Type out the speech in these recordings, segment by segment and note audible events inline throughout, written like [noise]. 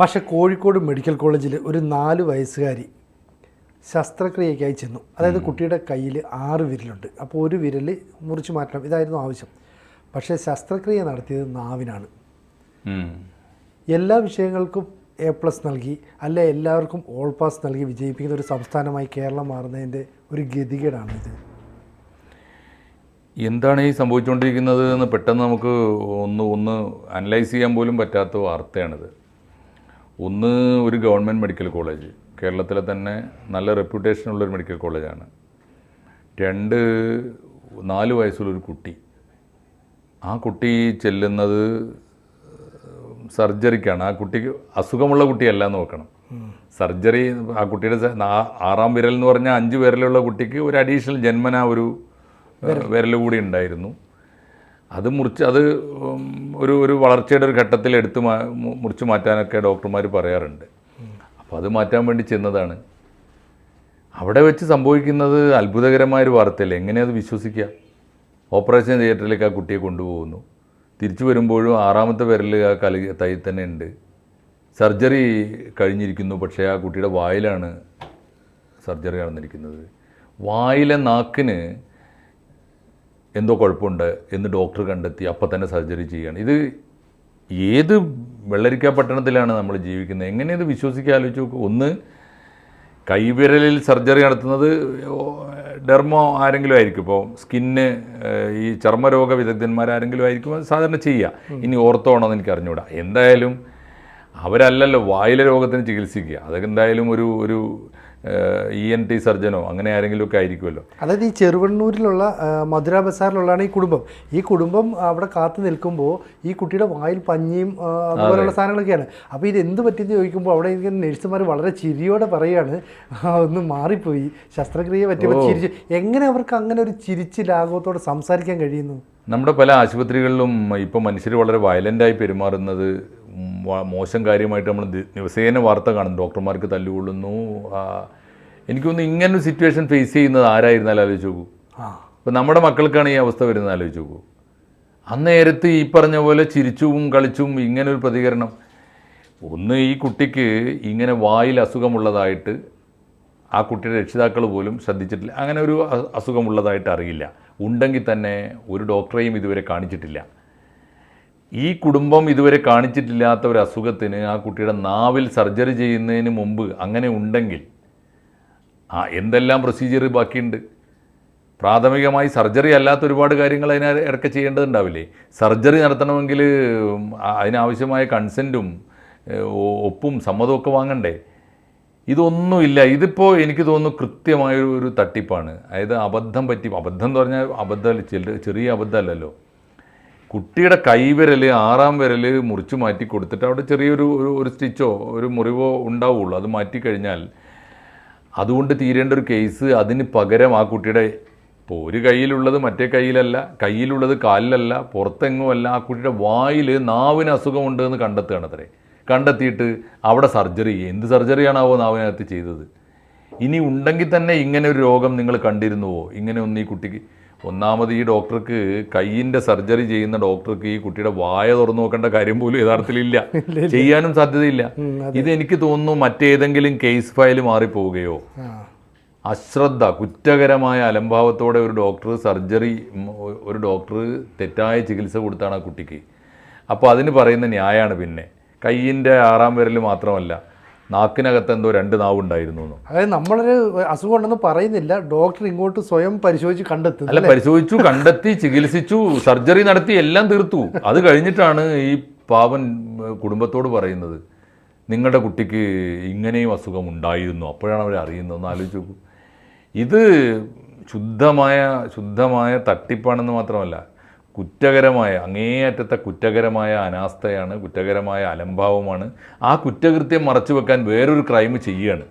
പക്ഷേ കോഴിക്കോട് മെഡിക്കൽ കോളേജിൽ ഒരു നാല് വയസ്സുകാരി ശസ്ത്രക്രിയയ്ക്കായി ചെന്നു. അതായത് കുട്ടിയുടെ കയ്യിൽ ആറ് വിരലുണ്ട്. അപ്പോൾ ഒരു വിരൽ മുറിച്ച് മാറ്റണം. ഇതായിരുന്നു ആവശ്യം. പക്ഷേ ശസ്ത്രക്രിയ നടത്തിയത് നാവിനാണ്. എല്ലാ വിഷയങ്ങൾക്കും എ പ്ലസ് നൽകി അല്ലെ എല്ലാവർക്കും ഓൾ പാസ് നൽകി വിജയിപ്പിക്കുന്ന ഒരു സംസ്ഥാനമായി കേരളം മാറുന്നതിന്റെ ഒരു ഗതികേടാണ് ഇത് എന്താണ് ഈ സംഭവിച്ചുകൊണ്ടിരിക്കുന്നത് എന്ന് പെട്ടെന്ന് നമുക്ക് ഒന്ന് ഒന്ന് അനലൈസ് ചെയ്യാൻ പോലും പറ്റാത്ത വാർത്തയാണിത്. ഒന്ന് ഒരു ഗവൺമെന്റ് മെഡിക്കൽ കോളേജ്. കേരളത്തിലെ തന്നെ നല്ല റെപ്യൂട്ടേഷനുള്ള ഒരു മെഡിക്കൽ കോളേജാണ് രണ്ട് നാല് വയസ്സുള്ളൊരു കുട്ടി. ആ കുട്ടി ചെല്ലുന്നത് സർജറിക്കാണ്. ആ കുട്ടിക്ക് അസുഖമുള്ള കുട്ടിയല്ല എന്ന് നോക്കണം. സർജറി ആ കുട്ടിയുടെ ആറാം വിരൽ എന്ന് പറഞ്ഞാൽ അഞ്ച് വിരലുള്ള കുട്ടിക്ക് ഒരു അഡീഷണൽ ജന്മന ഒരു വിരൽ. കൂടി ഉണ്ടായിരുന്നു. അത് മുറിച്ച് അത് ഒരു ഒരു വളർച്ചയുടെ ഒരു ഘട്ടത്തിൽ എടുത്ത് മാ മുറിച്ച് മാറ്റാനൊക്കെ ഡോക്ടർമാർ പറയാറുണ്ട്. അപ്പോൾ അത് മാറ്റാൻ വേണ്ടി ചെന്നതാണ്. അവിടെ വെച്ച് സംഭവിക്കുന്നത് അത്ഭുതകരമായ ഒരു വാർത്തയല്ലേ? എങ്ങനെയത് വിശ്വസിക്കുക? ഓപ്പറേഷൻ തിയേറ്ററിലേക്ക് ആ കുട്ടിയെ കൊണ്ടുപോകുന്നു. തിരിച്ചു വരുമ്പോഴും ആറാമത്തെ വിരൽ ആ കലി തൈ തന്നെ ഉണ്ട്. സർജറി കഴിഞ്ഞിരിക്കുന്നു പക്ഷേ ആ കുട്ടിയുടെ വായിലാണ് സർജറി നടന്നിരിക്കുന്നത്. വായിലെ നാക്കിന് എന്തോ കുഴപ്പമുണ്ട് എന്ന് ഡോക്ടർ കണ്ടെത്തി അപ്പം തന്നെ സർജറി ചെയ്യുകയാണ്. ഇത് ഏത് വെള്ളരിക്ക പട്ടണത്തിലാണ് നമ്മൾ ജീവിക്കുന്നത്? എങ്ങനെ ഇത് വിശ്വസിക്കുക ആലോചിച്ച് നോക്കൂ. ഒന്ന് കൈവിരലിൽ സർജറി നടത്തുന്നത് ഡെർമോ ആരെങ്കിലും ആയിരിക്കും. ഇപ്പോൾ സ്കിന്ന് ഈ ചർമ്മരോഗ വിദഗ്ധന്മാർ ആരെങ്കിലും ആയിരിക്കും അത് സാധാരണ ചെയ്യുക ഇനി ഓർത്തോ ആണോ എന്ന് എനിക്ക് അറിഞ്ഞുകൂടാ. എന്തായാലും അവരല്ലല്ലോ വായിലെ രോഗത്തിന് ചികിത്സിക്കുക. അതൊക്കെ എന്തായാലും ഒരു ഒരു ഇ എൻ ടി സർജനോ അങ്ങനെ ആരെങ്കിലും ഒക്കെ ആയിരിക്കുമല്ലോ. അതായത് ഈ ചെറുവണ്ണൂരിലുള്ള മധുര ബസാറിലുള്ളതാണ് ഈ കുടുംബം. ഈ കുടുംബം അവിടെ കാത്തു നിൽക്കുമ്പോൾ ഈ കുട്ടിയുടെ വായിൽ പഞ്ഞിയും അതുപോലെയുള്ള സാധനങ്ങളൊക്കെയാണ്. അപ്പോൾ ഇത് എന്ത് പറ്റിയെന്ന് ചോദിക്കുമ്പോൾ അവിടെ ഇങ്ങനെ നഴ്സുമാർ വളരെ ചിരിയോടെ പറയാണ് "ആ, ഒന്ന് മാറിപ്പോയി. ശസ്ത്രക്രിയ പറ്റിയപ്പോൾ ചിരിച്ചു. എങ്ങനെ അവർക്ക് അങ്ങനെ ഒരു ചിരിച്ച് ലാഘവത്തോടെ സംസാരിക്കാൻ കഴിയുന്നു? നമ്മുടെ പല ആശുപത്രികളിലും ഇപ്പോൾ മനുഷ്യർ വളരെ വയലന്റായി പെരുമാറുന്നത് മോശം കാര്യമായിട്ട് നമ്മൾ ദിവസേന വാർത്ത കാണും ഡോക്ടർമാർക്ക് തല്ലുകൊള്ളുന്നു. എനിക്കൊന്ന് ഇങ്ങനെ ഒരു സിറ്റുവേഷൻ ഫേസ് ചെയ്യുന്നത് ആരായിരുന്നാലും ആലോചിച്ച് നോക്കൂ. ആ. ഇപ്പം നമ്മുടെ മക്കൾക്കാണ് ഈ അവസ്ഥ വരുന്നത് ആലോചിച്ച് നോക്കൂ. അന്നേരത്ത് ഈ പറഞ്ഞ പോലെ ചിരിച്ചും കളിച്ചും ഇങ്ങനൊരു പ്രതികരണം. ഒന്ന് ഈ കുട്ടിക്ക് ഇങ്ങനെ വായിൽ അസുഖമുള്ളതായിട്ട് ആ കുട്ടിയുടെ രക്ഷിതാക്കൾ പോലും ശ്രദ്ധിച്ചിട്ടില്ല. അങ്ങനെ ഒരു അസുഖമുള്ളതായിട്ട് അറിയില്ല. ഉണ്ടെങ്കിൽ തന്നെ ഒരു ഡോക്ടറെയും ഇതുവരെ കാണിച്ചിട്ടില്ല. ഈ കുടുംബം ഇതുവരെ കാണിച്ചിട്ടില്ലാത്ത ഒരു അസുഖത്തിന് ആ കുട്ടിയുടെ നാവിൽ സർജറി ചെയ്യുന്നതിന് മുമ്പ് അങ്ങനെ ഉണ്ടെങ്കിൽ ആ എന്തെല്ലാം പ്രൊസീജിയർ ബാക്കിയുണ്ട്? പ്രാഥമികമായി സർജറി അല്ലാത്ത ഒരുപാട് കാര്യങ്ങൾ അതിന് ഇടയ്ക്ക് ചെയ്യേണ്ടതുണ്ടാവില്ലേ? സർജറി നടത്തണമെങ്കിൽ അതിനാവശ്യമായ കൺസെന്റും ഒപ്പും സമ്മതമൊക്കെ വാങ്ങണ്ടേ? ഇതൊന്നുമില്ല ഇതിപ്പോൾ എനിക്ക് തോന്നുന്നു കൃത്യമായ ഒരു- തട്ടിപ്പാണ്. അതായത് അബദ്ധം പറ്റി അബദ്ധം എന്ന് പറഞ്ഞാൽ അബദ്ധമല്ല ചെറിയ അബദ്ധമല്ലല്ലോ. കുട്ടിയുടെ കൈവിരൽ ആറാം വിരൽ മുറിച്ച് മാറ്റി കൊടുത്തിട്ട് അവിടെ ചെറിയൊരു ഒരു ഒരു സ്റ്റിച്ചോ ഒരു മുറിവോ ഉണ്ടാവുള്ളൂ. അത് മാറ്റിക്കഴിഞ്ഞാൽ അതുകൊണ്ട് തീരേണ്ട ഒരു കേസ് അതിന് പകരം ആ കുട്ടിയുടെ ഇപ്പോൾ ഒരു കയ്യിലുള്ളത് മറ്റേ കയ്യിലല്ല കയ്യിലുള്ളത് കാലിലല്ല പുറത്തെങ്ങുമല്ല ആ കുട്ടിയുടെ വായിൽ നാവിന് അസുഖമുണ്ട് എന്ന് കണ്ടെത്തുകയാണ് അത്രേ. കണ്ടെത്തിയിട്ട് അവിടെ സർജറി എന്ത് സർജറിയാണാവോ നാവിനകത്ത് ചെയ്തത്. ഇനി ഉണ്ടെങ്കിൽ തന്നെ ഇങ്ങനെ ഒരു രോഗം നിങ്ങൾ കണ്ടിരുന്നുവോ? ഇങ്ങനെ ഒന്ന് ഈ കുട്ടിക്ക് ഒന്നാമത് ഈ ഡോക്ടർക്ക് കയ്യിന്റെ സർജറി ചെയ്യുന്ന ഡോക്ടർക്ക് ഈ കുട്ടിയുടെ വായ തുറന്നു നോക്കേണ്ട കാര്യം പോലും യഥാർത്ഥത്തിലില്ല [laughs] ചെയ്യാനും സാധ്യതയില്ല. ഇത് എനിക്ക് തോന്നുന്നു മറ്റേതെങ്കിലും കേസ് ഫയൽ മാറിപ്പോവുകയോ അശ്രദ്ധ കുറ്റകരമായ അലംഭാവത്തോടെ ഒരു ഡോക്ടർ സർജറി ഒരു ഡോക്ടർ തെറ്റായ ചികിത്സ കൊടുത്താണ് ആ കുട്ടിക്ക്. അപ്പോൾ അതിന് പറയുന്ന ന്യായമാണ് പിന്നെ. കയ്യിന്റെ ആറാം വിരൽ മാത്രമല്ല നാക്കിനകത്ത് എന്തോ രണ്ട് നാവുണ്ടായിരുന്നു അതായത് നമ്മളൊരു അസുഖം ഉണ്ടെന്ന് പറയുന്നില്ല ഡോക്ടർ ഇങ്ങോട്ട് സ്വയം പരിശോധിച്ച് കണ്ടെത്തി അല്ല പരിശോധിച്ചു കണ്ടെത്തി ചികിത്സിച്ചു സർജറി നടത്തി എല്ലാം തീർത്തു. അത് കഴിഞ്ഞിട്ടാണ് ഈ പാവൻ കുടുംബത്തോട് പറയുന്നത് നിങ്ങളുടെ കുട്ടിക്ക് ഇങ്ങനെയും അസുഖം ഉണ്ടായിരുന്നു. അപ്പോഴാണ് അവർ അറിയുന്നത്. ഒന്ന് ആലോചിച്ച് നോക്കൂ. ഇത് ശുദ്ധമായ ശുദ്ധമായ തട്ടിപ്പാണെന്ന് മാത്രമല്ല കുറ്റകരമായ അങ്ങേയറ്റത്തെ കുറ്റകരമായ അനാസ്ഥയാണ് കുറ്റകരമായ അലംഭാവമാണ്. ആ കുറ്റകൃത്യം മറച്ചു വെക്കാൻ വേറൊരു ക്രൈം ചെയ്യുകയാണ്.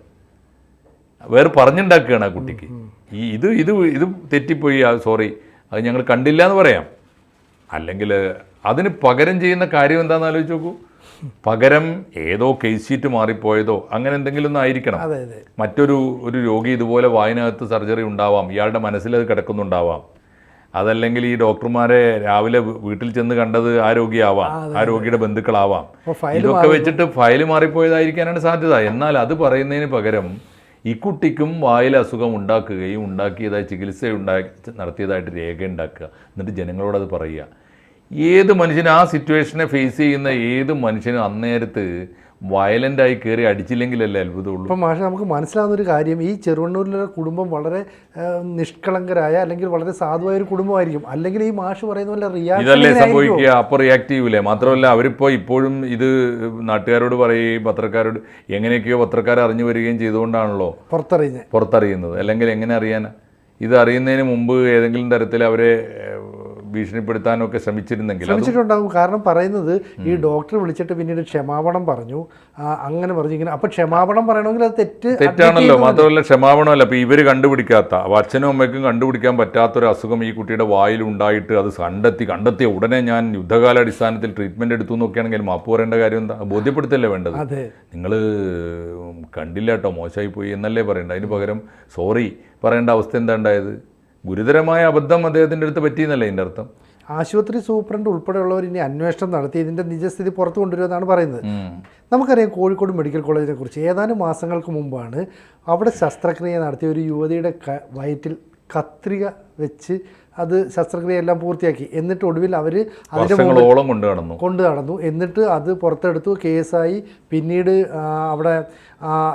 വേറെ പറഞ്ഞുണ്ടാക്കുകയാണ് ആ കുട്ടിക്ക്. ഈ ഇത് ഇത് ഇത് തെറ്റിപ്പോയി സോറി അത് ഞങ്ങൾ കണ്ടില്ല എന്ന് പറയാം. അല്ലെങ്കിൽ അതിന് പകരം ചെയ്യുന്ന കാര്യം എന്താണെന്ന് ആലോചിച്ച് നോക്കൂ. പകരം ഏതോ കേസ് ഷീറ്റ് മാറിപ്പോയതോ അങ്ങനെ എന്തെങ്കിലും ഒന്നും ആയിരിക്കണം. മറ്റൊരു ഒരു രോഗി ഇതുപോലെ വായനകത്ത് സർജറി ഉണ്ടാവാം. ഇയാളുടെ മനസ്സിൽ അത് കിടക്കുന്നുണ്ടാവാം. അതല്ലെങ്കിൽ ഈ ഡോക്ടർമാരെ രാവിലെ വീട്ടിൽ ചെന്ന് കണ്ടത് ആ രോഗിയാവാം ആ രോഗിയുടെ ബന്ധുക്കളാവാം. ഇതൊക്കെ വെച്ചിട്ട് ഫയൽ മാറിപ്പോയതായിരിക്കാനാണ് സാധ്യത. എന്നാൽ അത് പറയുന്നതിന് പകരം ഈ കുട്ടിക്കും വായിൽ അസുഖം ഉണ്ടാക്കുകയും ഉണ്ടാക്കിയതായി ചികിത്സ ഉണ്ടാക്കി നടത്തിയതായിട്ട് രേഖ ഉണ്ടാക്കുക. എന്നിട്ട് ജനങ്ങളോട് അത് പറയുക. ഏത് മനുഷ്യനും ആ സിറ്റുവേഷനെ ഫേസ് ചെയ്യുന്ന ഏത് മനുഷ്യനും അന്നേരത്ത് വയലന്റായി കയറി അടിച്ചില്ലെങ്കിലല്ലേ അത്ഭുതമുള്ളൂ. അപ്പം മാഷെ നമുക്ക് മനസ്സിലാവുന്ന ഒരു കാര്യം ഈ ചെറുവണ്ണൂരിലെ കുടുംബം വളരെ നിഷ്കളങ്കരായ അല്ലെങ്കിൽ വളരെ സാധുവായ ഒരു കുടുംബമായിരിക്കും. അല്ലെങ്കിൽ ഈ മാഷ് പറയുന്ന പോലെ ഇതല്ലേ റിയാക്ഷൻ സംഭവിക്കുക? അപ്പോൾ റിയാക്ട് ചെയ്യൂലേ മാത്രമല്ല അവരിപ്പോൾ ഇപ്പോഴും ഇത് നാട്ടുകാരോട് പറയുകയും പത്രക്കാരോട് എങ്ങനെയൊക്കെയോ പത്രക്കാർ അറിഞ്ഞു വരികയും ചെയ്തുകൊണ്ടാണല്ലോ പുറത്തറിഞ്ഞ്. പുറത്തറിയുന്നത്. അല്ലെങ്കിൽ എങ്ങനെ അറിയാനാ? ഇത് അറിയുന്നതിന് മുമ്പ് ഏതെങ്കിലും തരത്തിൽ അവരെ ഭീഷണിപ്പെടുത്താനൊക്കെ ശ്രമിച്ചിരുന്നെങ്കിൽ ശ്രമിച്ചിട്ടുണ്ടാകും. കാരണം പറയുന്നത് ഈ ഡോക്ടർ വിളിച്ചിട്ട് പിന്നീട് ക്ഷമാപണം പറഞ്ഞു. അങ്ങനെ പറഞ്ഞു. ഇങ്ങനെ അപ്പൊ ക്ഷമാപണം പറയണമെങ്കിൽ അത് തെറ്റ് തെറ്റാണല്ലോ. മാത്രമല്ല ക്ഷമാപണമല്ല. അപ്പൊ ഇവർ കണ്ടുപിടിക്കാത്ത അച്ഛനും അമ്മയ്ക്കും കണ്ടുപിടിക്കാൻ പറ്റാത്തൊരു അസുഖം ഈ കുട്ടിയുടെ വായിൽ ഉണ്ടായിട്ട് അത് കണ്ടെത്തി കണ്ടെത്തിയ ഉടനെ ഞാൻ യുദ്ധകാലാടിസ്ഥാനത്തിൽ ട്രീറ്റ്മെന്റ് എടുത്തു എന്നൊക്കെയാണെങ്കിൽ മാപ്പ് പറയേണ്ട കാര്യം എന്താ? ബോധ്യപ്പെടുത്തല്ലേ വേണ്ടത്? അതെ. നിങ്ങൾ കണ്ടില്ല കേട്ടോ. മോശമായി പോയി എന്നല്ലേ പറയണ്ട. അതിന് പകരം സോറി പറയേണ്ട അവസ്ഥ എന്താ ഉണ്ടായത്? ഗുരുതരമായ അബദ്ധം അദ്ദേഹത്തിന്റെ അടുത്ത് പറ്റിയെന്നല്ലേ ഇതിന്റെ അർത്ഥം? ആശുപത്രി സൂപ്രണ്ട് ഉൾപ്പെടെയുള്ളവർ ഇനി അന്വേഷണം നടത്തി ഇതിന്റെ നിജസ്ഥിതി പുറത്തു കൊണ്ടുവരുമെന്നാണ് പറയുന്നത്. നമുക്കറിയാം കോഴിക്കോട് മെഡിക്കൽ കോളേജിനെ കുറിച്ച് ഏതാനും മാസങ്ങൾക്ക് മുമ്പാണ് അവിടെ ശസ്ത്രക്രിയ നടത്തിയ ഒരു യുവതിയുടെ വയറ്റിൽ കത്രിക വെച്ച് അത് ശസ്ത്രക്രിയയെല്ലാം പൂർത്തിയാക്കി. എന്നിട്ട് ഒടുവിൽ അവർ അതിന്റെ കൊണ്ട് നടന്നു. കൊണ്ട് നടന്നു. എന്നിട്ട് അത് പുറത്തെടുത്തു. കേസായി പിന്നീട് അവിടെ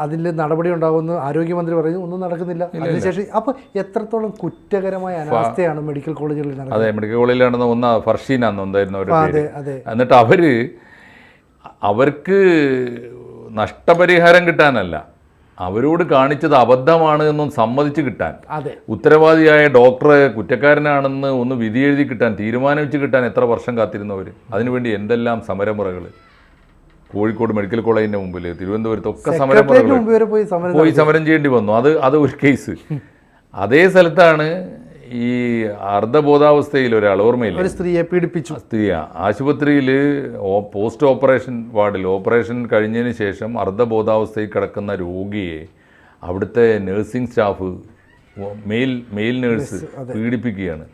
അതിൽ നടപടി ഉണ്ടാകുമെന്ന് ആരോഗ്യമന്ത്രി പറയുന്നു. ഒന്നും നടക്കുന്നില്ല. അതിനുശേഷം അപ്പോൾ എത്രത്തോളം കുറ്റകരമായ അനാവസ്ഥയാണ് മെഡിക്കൽ കോളേജുകളിൽ നടക്കുന്നത്? അതെ മെഡിക്കൽ കോളേജിൽ നടന്ന ഒന്ന് അതെ അതെ. എന്നിട്ട് അവർ അവർക്ക് നഷ്ടപരിഹാരം കിട്ടാനല്ല. അവരോട് കാണിച്ചത് അബദ്ധമാണ് എന്നും സമ്മതിച്ച് കിട്ടാൻ. അതെ. ഉത്തരവാദിയായ ഡോക്ടറെ കുറ്റക്കാരനാണെന്ന് ഒന്ന് വിധി എഴുതി കിട്ടാൻ തീരുമാനിച്ച് കിട്ടാൻ എത്ര വർഷം കാത്തിരുന്നവർ അതിനുവേണ്ടി എന്തെല്ലാം സമരമുറകൾ കോഴിക്കോട് മെഡിക്കൽ കോളേജിന്റെ മുമ്പിൽ തിരുവനന്തപുരത്ത് ഒക്കെ സമരം പോയി സമരം ചെയ്യേണ്ടി വന്നു. അത് അത് ഒരു കേസ്. അതേ സ്ഥലത്താണ് ഈ അർദ്ധബോധാവസ്ഥയിൽ ഒരാൾ ഓർമ്മയില്ല? ഒരു സ്ത്രീയെ പീഡിപ്പിച്ചു. സ്ത്രീയ ആശുപത്രിയിൽ പോസ്റ്റ് ഓപ്പറേഷൻ വാർഡിൽ ഓപ്പറേഷൻ കഴിഞ്ഞതിന് ശേഷം അർദ്ധബോധാവസ്ഥയിൽ കിടക്കുന്ന രോഗിയെ അവിടുത്തെ nursing staff male male nurse പീഡിപ്പിക്കുകയാണ്.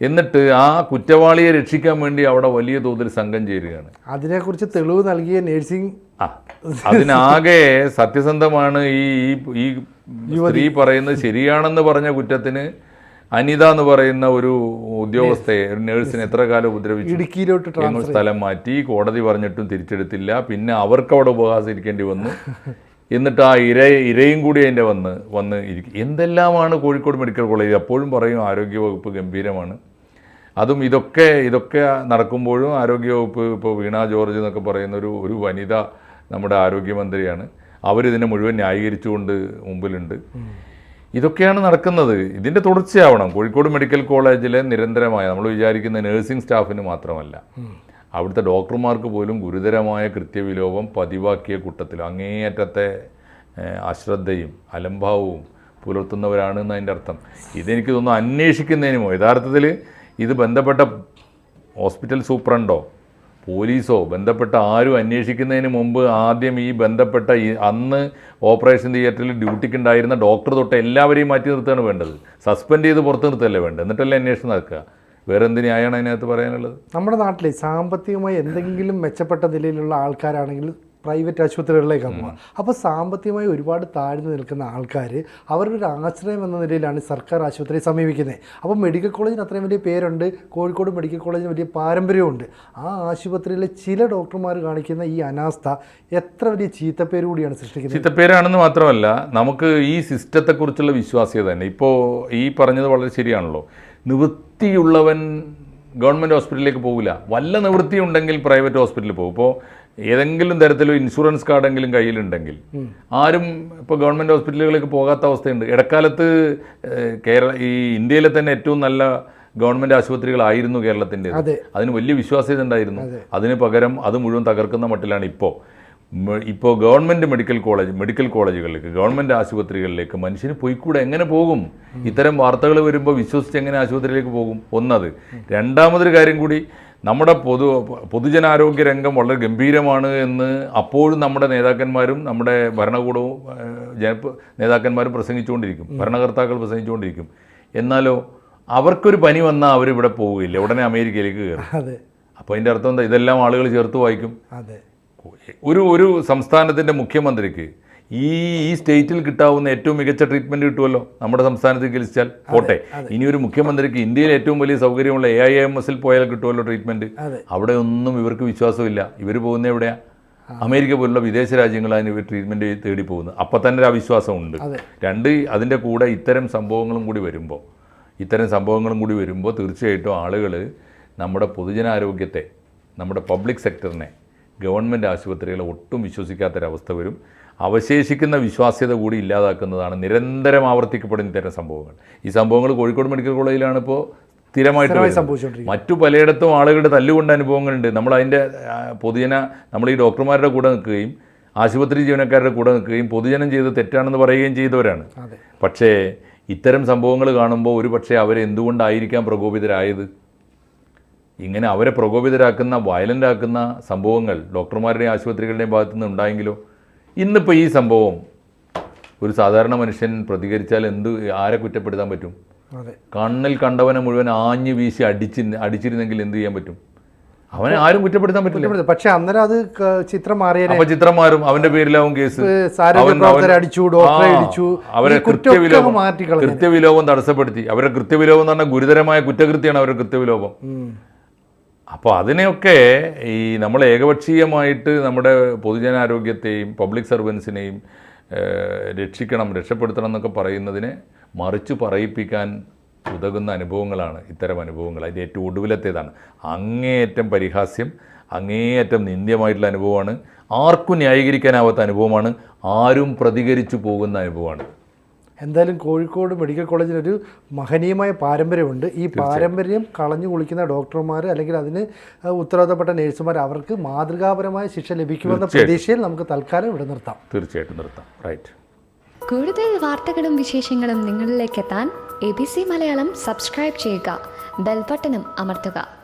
എന്നിട്ട് ആ കുറ്റവാളിയെ രക്ഷിക്കാൻ വേണ്ടി അവിടെ വലിയ തോതിൽ സംഘം ചേരുകയാണ്. അതിനെക്കുറിച്ച് തെളിവ് നൽകിയ നേഴ്സിംഗ് ആ അതിനാകെ സത്യസന്ധമാണ് ഈ ഈ ഈ സ്ത്രീ പറയുന്നത് ശരിയാണെന്ന് പറഞ്ഞ കുറ്റത്തിന് അനിത എന്ന് പറയുന്ന ഒരു ഉദ്യോഗസ്ഥയെ ഒരു നേഴ്സിനെ എത്ര കാലം ഉപദ്രവിച്ചു? ഇടുക്കിയിലോട്ട് ഞങ്ങൾ സ്ഥലം മാറ്റി കോടതി പറഞ്ഞിട്ടും തിരിച്ചെടുത്തില്ല. പിന്നെ അവർക്ക് അവിടെ ഉപഹാസിരിക്കേണ്ടി വന്നു. [laughs] എന്നിട്ട് ആ ഇര ഇരയും കൂടി അതിന്റെ വന്ന് വന്ന് ഇരിക്കും എന്തെല്ലാമാണ് കോഴിക്കോട് മെഡിക്കൽ കോളേജ്? അപ്പോഴും പറയും ആരോഗ്യവകുപ്പ് ഗംഭീരമാണ്. അതും ഇതൊക്കെ ഇതൊക്കെ നടക്കുമ്പോഴും ആരോഗ്യവകുപ്പ് ഇപ്പോൾ വീണ ജോർജ് എന്നൊക്കെ പറയുന്ന ഒരു ഒരു വനിത നമ്മുടെ ആരോഗ്യമന്ത്രിയാണ്. അവരിതിനെ മുഴുവൻ ന്യായീകരിച്ചുകൊണ്ട് മുമ്പിലുണ്ട്. ഇതൊക്കെയാണ് നടക്കുന്നത്. ഇതിന്റെ തുടർച്ചയാവണം. കോഴിക്കോട് മെഡിക്കൽ കോളേജിലെ നിരന്തരമായ നമ്മൾ വിചാരിക്കുന്ന നഴ്സിംഗ് സ്റ്റാഫിന് മാത്രമല്ല അവിടുത്തെ ഡോക്ടർമാർക്ക് പോലും ഗുരുതരമായ കൃത്യവിലോപം പതിവാക്കിയ കൂട്ടത്തിൽ അങ്ങേയറ്റത്തെ അശ്രദ്ധയും അലംഭാവവും പുലർത്തുന്നവരാണ് എന്നതിന്റെ അർത്ഥം. ഇതെനിക്ക് തോന്നുന്നു അന്വേഷിക്കുന്നതിനുമോ യഥാർത്ഥത്തിൽ ഇത് ബന്ധപ്പെട്ട ഹോസ്പിറ്റൽ സൂപ്രണ്ടോ പോലീസോ ബന്ധപ്പെട്ട ആരും അന്വേഷിക്കുന്നതിന് മുമ്പ് ആദ്യം ഈ ബന്ധപ്പെട്ട ഈ അന്ന് ഓപ്പറേഷൻ തിയേറ്ററിൽ ഡ്യൂട്ടിക്ക് ഉണ്ടായിരുന്ന ഡോക്ടർ തൊട്ട് എല്ലാവരെയും മാറ്റി നിർത്തുകയാണ് വേണ്ടത്. സസ്പെൻഡ് ചെയ്ത് പുറത്ത് നിർത്തല്ലേ വേണ്ടത്? എന്നിട്ടല്ലേ അന്വേഷണം നടക്കുക. വേറെ എന്ത് ന്യായമാണ് അതിനകത്ത് പറയാനുള്ളത്? നമ്മുടെ നാട്ടിലെ സാമ്പത്തികമായി എന്തെങ്കിലും മെച്ചപ്പെട്ട നിലയിലുള്ള ആൾക്കാരാണെങ്കിൽ പ്രൈവറ്റ് ആശുപത്രികളിലേക്കാണ് പോകുക. അപ്പോൾ സാമ്പത്തികമായി ഒരുപാട് താഴ്ന്നു നിൽക്കുന്ന ആൾക്കാർ അവരുടെ ഒരു ആശ്രയം എന്ന നിലയിലാണ് സർക്കാർ ആശുപത്രിയെ സമീപിക്കുന്നത്. അപ്പോൾ മെഡിക്കൽ കോളേജിന് അത്രയും വലിയ പേരുണ്ട്. കോഴിക്കോട് മെഡിക്കൽ കോളേജിന് വലിയ പാരമ്പര്യമുണ്ട് ആ ആശുപത്രിയിലെ ചില ഡോക്ടർമാർ കാണിക്കുന്ന ഈ അനാസ്ഥ എത്ര വലിയ ചീത്തപ്പേര് കൂടിയാണ് സൃഷ്ടിക്കുന്നത്? ചീത്തപ്പേരാണെന്ന് മാത്രമല്ല നമുക്ക് ഈ സിസ്റ്റത്തെക്കുറിച്ചുള്ള വിശ്വാസ്യത തന്നെ. ഇപ്പോൾ ഈ പറഞ്ഞത് വളരെ ശരിയാണല്ലോ. നിവൃത്തിയുള്ളവൻ ഗവൺമെന്റ് ഹോസ്പിറ്റലിലേക്ക് പോകില്ല വല്ല നിവൃത്തി ഉണ്ടെങ്കിൽ പ്രൈവറ്റ് ഹോസ്പിറ്റലിൽ പോകും. ഇപ്പോൾ ഏതെങ്കിലും തരത്തിലൊരു ഇൻഷുറൻസ് കാർഡെങ്കിലും കയ്യിലുണ്ടെങ്കിൽ ആരും ഇപ്പോൾ ഗവൺമെന്റ് ഹോസ്പിറ്റലുകളിലേക്ക് പോകാത്ത അവസ്ഥയുണ്ട്. ഇടക്കാലത്ത് കേരള ഈ ഇന്ത്യയിലെ തന്നെ ഏറ്റവും നല്ല ഗവൺമെന്റ് ആശുപത്രികളായിരുന്നു കേരളത്തിന്റെ അതെ. അതിന് വലിയ വിശ്വാസ്യത ഉണ്ടായിരുന്നു. അതിന് പകരം അത് മുഴുവൻ തകർക്കുന്ന മട്ടിലാണ് ഇപ്പോൾ ഇപ്പോൾ ഗവൺമെന്റ് മെഡിക്കൽ കോളേജ് മെഡിക്കൽ കോളേജുകളിലേക്ക് ഗവൺമെന്റ് ആശുപത്രികളിലേക്ക് മനുഷ്യന് പോയിക്കൂടെ? എങ്ങനെ പോകും? ഇത്തരം വാർത്തകൾ വരുമ്പോൾ വിശ്വസിച്ച് എങ്ങനെ ആശുപത്രിയിലേക്ക് പോകും? ഒന്നത്. രണ്ടാമതൊരു കാര്യം കൂടി നമ്മുടെ പൊതു പൊതുജനാരോഗ്യ രംഗം വളരെ ഗംഭീരമാണ് എന്ന് അപ്പോഴും നമ്മുടെ നേതാക്കന്മാരും നമ്മുടെ ഭരണകൂടവും ജന നേതാക്കന്മാരും പ്രസംഗിച്ചുകൊണ്ടിരിക്കും. ഭരണകർത്താക്കൾ പ്രസംഗിച്ചുകൊണ്ടിരിക്കും. എന്നാലോ അവർക്കൊരു പനി വന്നാൽ അവരിവിടെ പോവുകയില്ല. ഉടനെ അമേരിക്കയിലേക്ക് കയറും. അപ്പോൾ അതിന്റെ അർത്ഥം എന്താ? ഇതെല്ലാം ആളുകൾ ചേർത്ത് വായിക്കും. അതെ. ഒരു ഒരു സംസ്ഥാനത്തിന്റെ മുഖ്യമന്ത്രിക്ക് ഈ ഈ സ്റ്റേറ്റിൽ കിട്ടാവുന്ന ഏറ്റവും മികച്ച ട്രീറ്റ്മെന്റ് കിട്ടുമല്ലോ നമ്മുടെ സംസ്ഥാനത്ത് ചികിത്സിച്ചാൽ പോട്ടെ. ഇനി ഒരു മുഖ്യമന്ത്രിക്ക് ഇന്ത്യയിൽ ഏറ്റവും വലിയ സൗകര്യമുള്ള എ ഐ എം എസിൽ പോയാൽ കിട്ടുമല്ലോ ട്രീറ്റ്മെന്റ് അവിടെ ഒന്നും ഇവർക്ക് വിശ്വാസമില്ല. ഇവർ പോകുന്ന എവിടെയാ? അമേരിക്ക പോലുള്ള വിദേശ രാജ്യങ്ങളാണ് ഇവർ ട്രീറ്റ്മെന്റ് തേടി പോകുന്നത്. അപ്പം തന്നെ ഒരു അവിശ്വാസമുണ്ട്. രണ്ട് അതിന്റെ കൂടെ ഇത്തരം സംഭവങ്ങളും കൂടി വരുമ്പോൾ ഇത്തരം സംഭവങ്ങളും കൂടി വരുമ്പോൾ തീർച്ചയായിട്ടും ആളുകൾ നമ്മുടെ പൊതുജനാരോഗ്യത്തെ നമ്മുടെ പബ്ലിക് സെക്ടറിനെ ഗവൺമെന്റ് ആശുപത്രികളെ ഒട്ടും വിശ്വസിക്കാത്തൊരവസ്ഥ വരും. അവശേഷിക്കുന്ന വിശ്വാസ്യത കൂടി ഇല്ലാതാക്കുന്നതാണ് നിരന്തരം ആവർത്തിക്കപ്പെടുന്ന ഇത്തരം സംഭവങ്ങൾ. ഈ സംഭവങ്ങൾ കോഴിക്കോട് മെഡിക്കൽ കോളേജിലാണ് ഇപ്പോൾ സ്ഥിരമായിട്ട് സ്ഥിരമായി സംഭവിച്ചുകൊണ്ടിരിക്കുന്നത്. മറ്റു പലയിടത്തും ആളുകളുടെ തല്ലുകൊണ്ട അനുഭവങ്ങളുണ്ട്. നമ്മൾ അതിന്റെ പൊതുജന നമ്മൾ ഈ ഡോക്ടർമാരുടെ കൂടെ നിൽക്കുകയും ആശുപത്രി ജീവനക്കാരുടെ കൂടെ നിൽക്കുകയും പൊതുജനം ചെയ്ത് തെറ്റാണെന്ന് പറയുകയും ചെയ്തവരാണ്. പക്ഷേ ഇത്തരം സംഭവങ്ങൾ കാണുമ്പോൾ ഒരു പക്ഷേ അവരെന്തുകൊണ്ടായിരിക്കാം പ്രകോപിതരായത്? ഇങ്ങനെ അവരെ പ്രകോപിതരാക്കുന്ന വയലന്റ് ആക്കുന്ന സംഭവങ്ങൾ ഡോക്ടർമാരുടെയും ആശുപത്രികളുടെയും ഭാഗത്തു നിന്ന് ഉണ്ടായെങ്കിലോ? ഇന്നിപ്പോൾ ഈ സംഭവം ഒരു സാധാരണ മനുഷ്യൻ പ്രതികരിച്ചാൽ എന്ത് ആരെ കുറ്റപ്പെടുത്താൻ പറ്റും? കണ്ണിൽ കണ്ടവനെ മുഴുവൻ ആഞ്ഞു വീശി അടിച്ചി അടിച്ചിരുന്നെങ്കിൽ എന്ത് ചെയ്യാൻ പറ്റും? അവനെ ആരും കുറ്റപ്പെടുത്താൻ പറ്റില്ല. പക്ഷേ അന്നേരം അത് ചിത്രം മാറിയ അപ്പൊ ചിത്രം മാറും അവന്റെ പേരിലാവും കേസ്. അടിച്ചു ഡോക്ടറെ ആ, ഇടിച്ചു അവരെ കൃത്യവിലോപം കൃത്യവിലോപം തടസ്സപ്പെടുത്തി. അവരുടെ കൃത്യവിലോപം എന്ന് പറഞ്ഞാൽ ഗുരുതരമായ കുറ്റകൃത്യമാണ് അവരുടെ കൃത്യവിലോപം. അപ്പോൾ അതിനെയൊക്കെ ഈ നമ്മൾ ഏകപക്ഷീയമായിട്ട് നമ്മുടെ പൊതുജനാരോഗ്യത്തെയും പബ്ലിക് സർവൻസിനെയും രക്ഷിക്കണം രക്ഷപ്പെടുത്തണം എന്നൊക്കെ പറയുന്നതിനെ മറിച്ച് പറയിപ്പിക്കാൻ ഉതകുന്ന അനുഭവങ്ങളാണ് ഇത്തരം അനുഭവങ്ങൾ. അതിന്റെ ഏറ്റവും ഒടുവിലത്തേതാണ്. അങ്ങേയറ്റം പരിഹാസ്യം അങ്ങേയറ്റം നിന്ദ്യമായിട്ടുള്ള അനുഭവമാണ്. ആർക്കും ന്യായീകരിക്കാനാവാത്ത അനുഭവമാണ്. ആരും പ്രതികരിച്ചു പോകുന്ന അനുഭവമാണ്. എന്തായാലും കോഴിക്കോട് മെഡിക്കൽ കോളേജിനൊരു മഹനീയമായ പാരമ്പര്യമുണ്ട്. ഈ പാരമ്പര്യം കളഞ്ഞു കുളിക്കുന്ന ഡോക്ടർമാർ അല്ലെങ്കിൽ അതിന് ഉത്തരവാദപ്പെട്ട നഴ്സുമാർ അവർക്ക് മാതൃകാപരമായ ശിക്ഷ ലഭിക്കുമെന്ന പ്രതീക്ഷയിൽ നമുക്ക് തൽക്കാലം ഇവിടെ നിർത്താം. തീർച്ചയായിട്ടും നിർത്താം. റൈറ്റ് കൂടുതൽ വാർത്തകളും വിശേഷങ്ങളും നിങ്ങളിലേക്ക് എത്താൻ A B C Malayalam subscribe ചെയ്യുക. ബെൽബട്ടനും അമർത്തുക.